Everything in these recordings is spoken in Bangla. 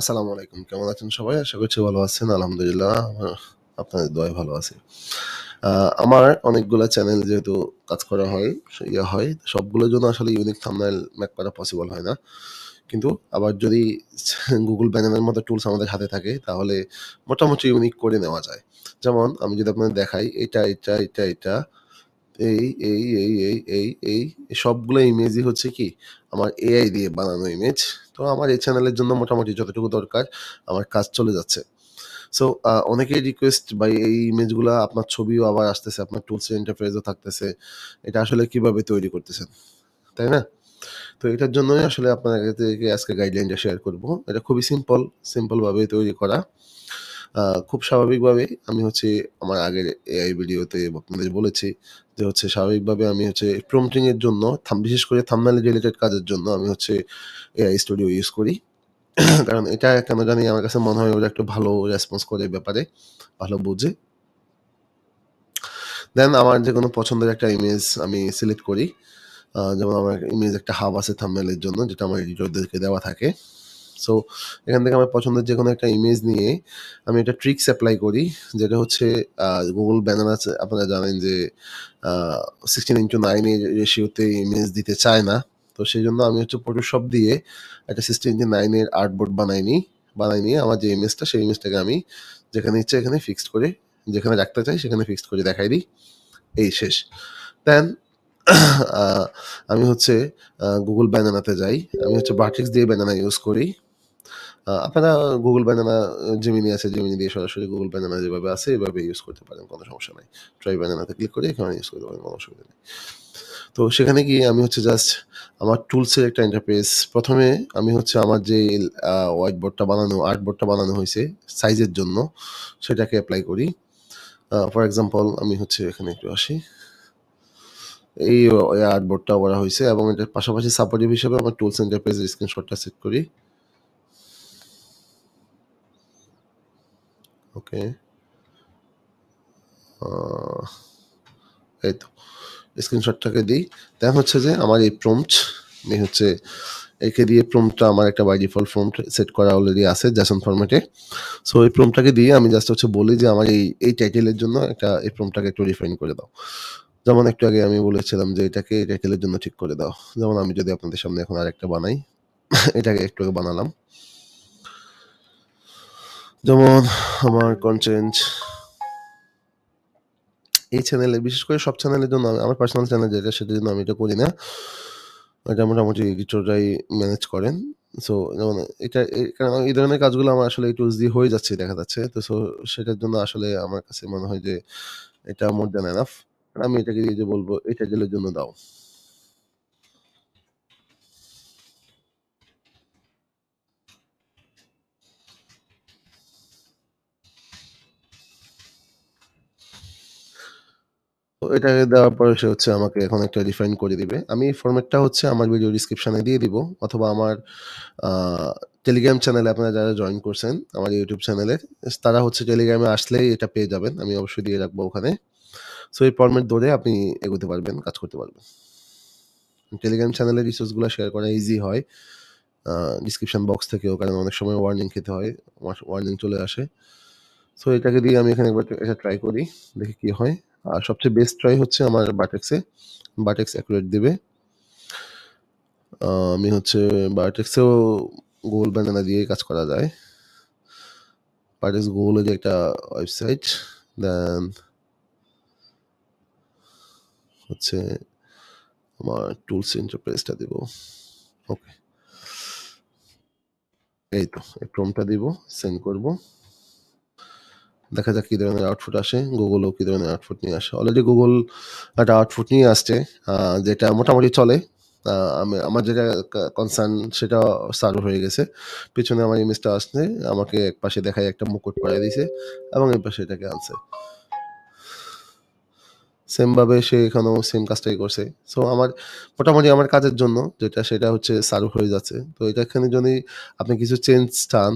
আসসালামু আলাইকুম। কেমন আছেন সবাই? আশা করছি ভালো আছেন। আলহামদুলিল্লাহ আপনাদের দোয়ায় ভালো আছি। আমার অনেকগুলো চ্যানেল যেহেতু কাজ করা হয়, ইয়ে হয়, সবগুলোর জন্য আসলে ইউনিক থাম্বনেল ম্যাক করা পসিবল হয় না। কিন্তু আবার যদি গুগল ব্যানারের মতো টুলস আমাদের হাতে থাকে তাহলে মোটামুটি ইউনিক করে নেওয়া যায়। যেমন আমি যদি আপনাদের দেখাই এটা, এটা, এটা, এটা, এই, এই, এই, এই, এই, এই সবগুলো ইমেজই হচ্ছে কি আমার এআই দিয়ে বানানো ইমেজ। তো আমার এই চ্যানেলের জন্য মোটামুটি যতটুকু দরকার আমার কাজ চলে যাচ্ছে। সো অনেকেই রিকোয়েস্ট বা এই ইমেজগুলা আপনার ছবিও আবার আসতেছে, আপনার টুলস এর ইন্টারফেস থাকতেছে। এটা আসলে কীভাবে তৈরি করতেছেন? তাই না? তো এটার জন্যই আসলে আপনাদেরকে আজকে গাইডলাইনটা শেয়ার করব। এটা খুবই সিম্পল, সিম্পলভাবে তৈরি করা। খুব স্বাভাবিকভাবেই আমি হচ্ছে আমার আগের এআই ভিডিওতে আপনাদের বলেছি যে হচ্ছে স্বাভাবিকভাবে আমি হচ্ছে প্রম্পটিং এর জন্য বিশেষ করে থাম্বনেল রিলেটেড কাজের জন্য আমি হচ্ছে এআই স্টুডিও ইউজ করি। কারণ এটা কেন জানি আমার কাছে মনে হয় ওরা একটু ভালো রেসপন্স করে ব্যাপারে, ভালো বোঝে। দেন আমার যে কোনো পছন্দের একটা ইমেজ আমি সিলেক্ট করি। যেমন আমার ইমেজ একটা হাব আছে থাম্বনেল এর জন্য যেটা আমার এডিটরদেরকে দেওয়া থাকে। সো এখান থেকে আমার পছন্দের যে কোনো একটা ইমেজ নিয়ে আমি একটা ট্রিক্স অ্যাপ্লাই করি। যেটা হচ্ছে গুগল Banana আছে আপনারা জানেন যে আ 16:9 এর রেশিওতে ইমেজ দিতে চায় না। তো সেই জন্য আমি হচ্ছে Photoshop দিয়ে একটা 16:9 এর আর্টবোর্ড বানাই নিই। বানাই নিয়ে আমার যে ইমেজটা সেই ইমেজটাকে আমি যেখানে ইচ্ছে এখানে ফিক্সড করে, যেখানে রাখতে চাই সেখানে ফিক্সড করে দেখাই দিই। এই শেষ। দেন আমি হচ্ছে গুগল ব্যানানাতে যাই। আমি হচ্ছে বার্টিক্স দিয়ে ব্যানানা ইউজ করি। আপনারা Google Banana Gemini আছে, Gemini দিয়ে সরাসরি Google Banana যেভাবে আছে এভাবে ইউজ করতে পারেন, কোনো সমস্যা নাই। ট্রাই Banana তে ক্লিক করে এখানে ইউজ করতে পারেন, কোনো অসুবিধা নেই। তো সেখানে গিয়ে আমি হচ্ছে জাস্ট আমার টুলসের একটা ইন্টারফেস প্রথমে আমি হচ্ছে আমার যে হোয়াইট বোর্ডটা বানানো, আর্ট বোর্ডটা বানানো হয়েছে সাইজের জন্য সেটাকে অ্যাপ্লাই করি। ফর এক্সাম্পল আমি হচ্ছে এখানে একটু আসি। এই ওই আর্টবোর্ডটা করা হয়েছে এবং এটার পাশাপাশি সাপোর্টিভ হিসেবে আমার টুলস ইন্টারফেস স্ক্রিনশটটা সেট করি। ওকে। এই তো। স্ক্রিনশটটাকে দেই। দেন হচ্ছে যে আমার এই প্রম্পট আমি হচ্ছে একে দিয়ে প্রম্পটটা আমার একটা বাই ডিফল্ট প্রম্পট সেট করা অলরেডি আছে JSON ফরম্যাটে। সো এই প্রম্পটটাকে দিয়ে আমি জাস্ট হচ্ছে বলি যে আমার এই, এই টাইটেলের জন্য একটা এই প্রম্পটটাকে একটু রিফাইন করে দাও। যেমন একটু আগে আমি বলেছিলাম যে এটাকে এই টাইটেলের জন্য ঠিক করে দাও। যেমন আমি যদি আপনাদের সামনে এখন আরেকটা বানাই, এটাকে একটু আগে বানালাম। যেমন আমার কনটেন্ট এই চ্যানেলে বিশেষ করে সব চ্যানেলের জন্য আমার পার্সোনাল চ্যানেল যেটা, সেটার জন্য আমি এটা করি না। এটা মোটামুটি এডিটররাই ম্যানেজ করেন। সো যেমন এটা কারণ এই ধরনের কাজগুলো আমার আসলে টুলস দিয়ে হয়ে যাচ্ছে, দেখা যাচ্ছে। তো সো সেটার জন্য আসলে আমার কাছে মনে হয় যে, এটা মোর দ্যান এনাফ। আমি এটাকে দিয়ে যে বলব এই টাইটেলের জন্য দাও। এটাকে দেওয়ার পরে সে হচ্ছে আমাকে এখন একটা রিফাইন করে দিবে। আমি এই ফরম্যাটটা হচ্ছে আমার ভিডিও ডেসক্রিপশনে দিয়ে দিব অথবা আমার টেলিগ্রাম চ্যানেলে আপনারা যারা জয়েন করছেন আমার ইউটিউব চ্যানেলে তারা হচ্ছে টেলিগ্রামে আসলেই এটা পেয়ে যাবেন। আমি অবশ্যই দিয়ে রাখব ওখানে। সো এই ফরম্যাট ধরে আপনি এগোতে পারবেন, কাজ করতে পারবেন। টেলিগ্রাম চ্যানেলের রিসোর্সগুলা শেয়ার করা ইজি হয়। ডেসক্রিপশন বক্স থেকেও কারণ অনেক সময় ওয়ার্নিং খেতে হয়। ওয়া ওয়ার্নিং চলে আসে। সো এটাকে দিয়ে আমি এখানে একবার এটা ট্রাই করি। দেখি কি হয়। আর সবচেয়ে বেস্ট ট্রাই হচ্ছে আমার বাটেক্সে বাটেক্স অ্যাকুরেট দেবে আমি হচ্ছে ভার্টেক্সেও গোল ব্যানানা দিয়েই কাজ করা যায়। ভার্টেক্স গোল যে একটা ওয়েবসাইট। দেন হচ্ছে আমার টুলস ইন্টারফেসটা দিব। ওকে। এই তো এই প্রম্পটটা দিব, সেন্ড করব। দেখা যাক কি ধরনের আউটপুট আসে। Google ও কি ধরনের আউটপুট নিয়ে আসে। অলরেডি গুগল একটা আউটপুট নিয়ে আসছে যেটা মোটামুটি চলে। আমি আমার যেটা কনসার্ন সেটা সার্ভ হয়ে গেছে। পিছনে আমার ইমেজটা আসছে। আমাকে একপাশে দেখায় একটা মুকুট পরায় দিছে এবং এপাশে এটাকে আনছে। সেম ভাবে সে এখানেও সেম কাজটাই করছে। সো আমার মোটামুটি আমার কাজের জন্য যেটা সেটা হচ্ছে সার্ভ হয়ে যাচ্ছে। তো এটা এখানে যদি আপনি কিছু চেঞ্জ চান,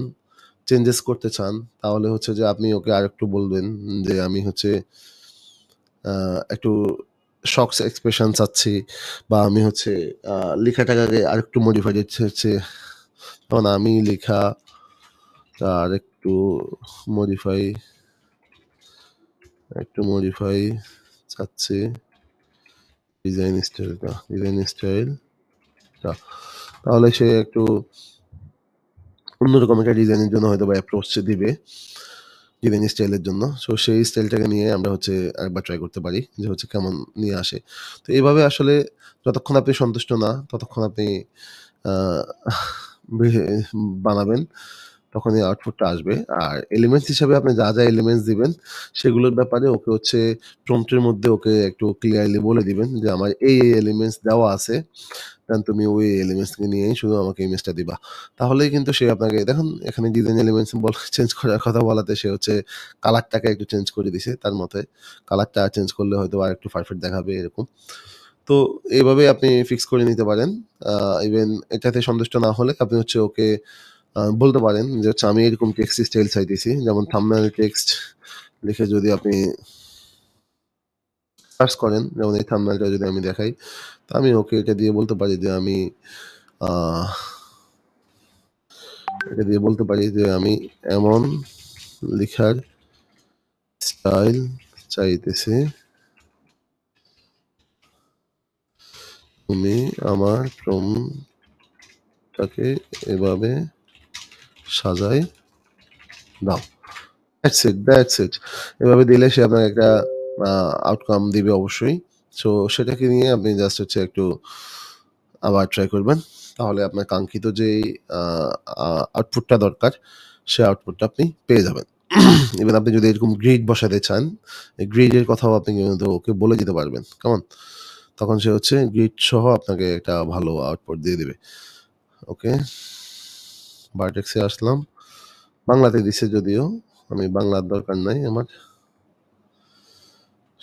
চেঞ্জেস করতে চান, তাহলে হচ্ছে যে আপনি ওকে আরেকটু বলবেন যে আমি হচ্ছে একটু শক্স এক্সপ্রেশন চাচ্ছি বা আমি হচ্ছে লেখাটাকে আরেকটু মডিফাই দিতে হচ্ছে। তখন আমি লেখা তা আরেকটু মডিফাই একটু মডিফাই চাচ্ছি। ডিজাইন স্টাইলটা ডিজাইন স্টাইল তাহলে সে একটু অন্যরকম একটা ডিজাইনের জন্য হয়তো বা অ্যাপ্রোচ দিবে ডিজাইন স্টাইলের জন্য। সো সেই স্টাইলটাকে নিয়ে আমরা হচ্ছে একবার ট্রাই করতে পারি যে হচ্ছে কেমন নিয়ে আসে। তো এইভাবে আসলে যতক্ষণ আপনি সন্তুষ্ট না, ততক্ষণ আপনি বানাবেন। তখনই আউটপুটটা আসবে। আর এলিমেন্টস হিসাবে আপনি যা যা এলিমেন্টস দিবেন, সেগুলোর ব্যাপারে ওকে হচ্ছে প্রম্পটের মধ্যে ওকে একটু ক্লিয়ারলি বলে দিবেন যে আমার এই এই এলিমেন্টস দেওয়া আছে, দেন তুমি ওই এলিমেন্টসকে নিয়েই শুধু আমাকে ইমেজটা দিবা। তাহলেই কিন্তু সে আপনাকে, দেখুন, এখানে ডিজাইন এলিমেন্টস বল চেঞ্জ করার কথা বলাতে সে হচ্ছে কালারটাকে একটু চেঞ্জ করে দিছে তার মতে। কালারটা চেঞ্জ করলে হয়তো আর একটু পারফেক্ট দেখাবে এরকম। তো এইভাবে আপনি ফিক্স করে নিতে পারেন। ইভেন এটাতে সন্তুষ্ট না হলে আপনি হচ্ছে ওকে বলতে পারেন যে হচ্ছে আমি এরকম টেক্সট স্টাইল চাইতেছি। যেমন থামনাল টেক্সট লিখে যদি আপনি সার্চ করেন, যেমন এই থামনালটা যদি আমি দেখাই, তা আমি ওকে এটা দিয়ে বলতে পারি যে আমি এটা দিয়ে বলতে পারি যে আমি এমন লেখার স্টাইল চাইতেছি। তুমি আমার ক্রমটাকে এভাবে সাজাই। দাও। দ্যাটস ইট দ্যাটস ইট এভাবে দিলে সে আপনাকে একটা আউটকাম দিবে অবশ্যই। সো সেটাকে নিয়ে আপনি জাস্ট হচ্ছে একটু আবার ট্রাই করবেন। তাহলে আপনার কাঙ্ক্ষিত যে আউটপুটটা দরকার, সে আউটপুটটা আপনি পেয়ে যাবেন। ইভেন আপনি যদি এরকম গ্রিড বসাতে চান গ্রিডের কথাও আপনি কিন্তু ওকে বলে দিতে পারবেন। কেমন তখন সে হচ্ছে গ্রিড সহ আপনাকে একটা ভালো আউটপুট দিয়ে দিবে। ওকে বায়োটেক্সে আসলাম। বাংলাতে দিছে যদিও, আমি বাংলার দরকার নাই আমার।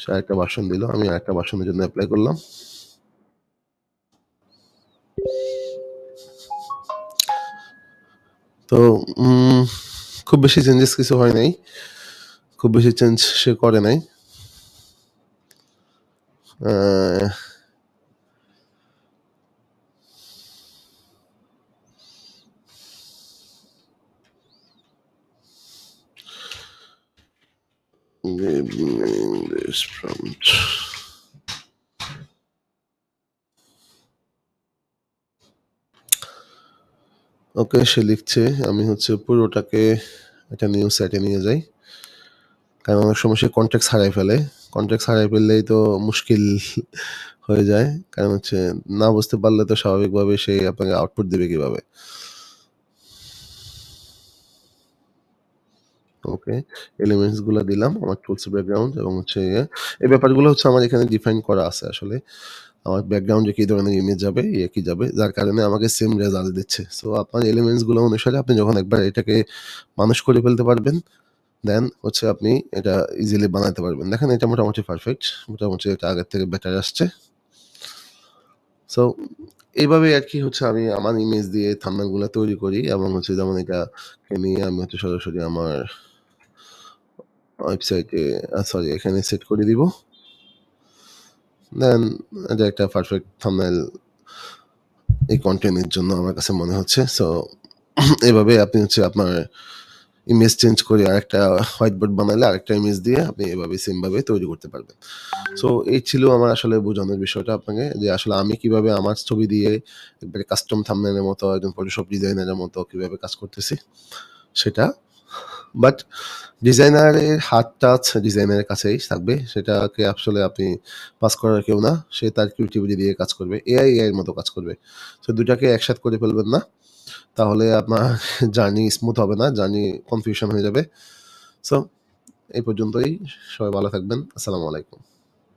সে একটা বাসন দিল, আমি একটা বাসনের জন্য অ্যাপ্লাই করলাম। তো খুব বেশি চেঞ্জেস কিছু হয় নাই। খুব বেশি চেঞ্জ সে করে নাই। This prompt. ওকে সে লিখছে, আমি হচ্ছে পুরোটাকে একটা নিউ সাইটে নিয়ে যাই। কারণ অনেক সময় সে কন্ট্যাক্ট হারাই ফেলে। কন্ট্যাক্ট হারাই ফেললেই তো মুশকিল হয়ে যায়। কারণ হচ্ছে না বুঝতে পারলে তো স্বাভাবিকভাবে সে আপনাকে আউটপুট দেবে কীভাবে? ওকে এলিমেন্টসগুলো দিলাম, আমার টুলস ব্যাকগ্রাউন্ড এবং হচ্ছে এই ব্যাপারগুলো হচ্ছে আমার এখানে ডিফাইন করা আছে আসলে। আমার ব্যাকগ্রাউন্ডে কী ধরনের ইমেজ যাবে ইয়ে কী যাবে, যার কারণে আমাকে সেম রেজাল্ট দিচ্ছে। সো আপনার এলিমেন্টসগুলো অনুসারে আপনি যখন একবার এটাকে মানুষ করে ফেলতে পারবেন দেন হচ্ছে আপনি এটা ইজিলি বানাতে পারবেন। দেখেন এটা মোটামুটি পারফেক্ট মোটামুটি এটা আগের থেকে বেটার আসছে। সো এইভাবে আর কি হচ্ছে আমি আমার ইমেজ দিয়ে থাম্বনেলগুলো তৈরি করি এবং হচ্ছে যেমন এটাকে নিয়ে আমি হচ্ছে সরাসরি আমার ওয়েবসাইটে সরি এখানে সেট করে দিব। দেন এটা একটা পারফেক্ট থাম্বনেল এই কন্টেন্টের জন্য আমার কাছে মনে হচ্ছে। সো এভাবে আপনি হচ্ছে আপনার ইমেজ চেঞ্জ করে আরেকটা হোয়াইট বোর্ড বানালে আরেকটা ইমেজ দিয়ে আপনি এভাবে সেমভাবে তৈরি করতে পারবেন। সো এই ছিল আমার আসলে বোঝানোর বিষয়টা আপনাকে, যে আসলে আমি কীভাবে আমার ছবি দিয়ে একবারে কাস্টম থামনেলের মতো, একজন ফটোশপ ডিজাইনারের মতো কীভাবে কাজ করতেছি, সেটা বাট ডিজাইনারের হাত টাচ ডিজাইনারের কাছেই থাকবে। সেটাকে আসলে আপনি পাস করার কেউ না, সে তার ক্রিয়েটিভিটি দিয়ে কাজ করবে। এআই এআইয়ের মতো কাজ করবে। তো দুটাকে একসাথে করে ফেলবেন না, তাহলে আপনার জার্নি স্মুথ হবে না, জার্নি কনফিউশন হয়ে যাবে। সো এই পর্যন্তই। সবাই ভালো থাকবেন। আসসালামু আলাইকুম।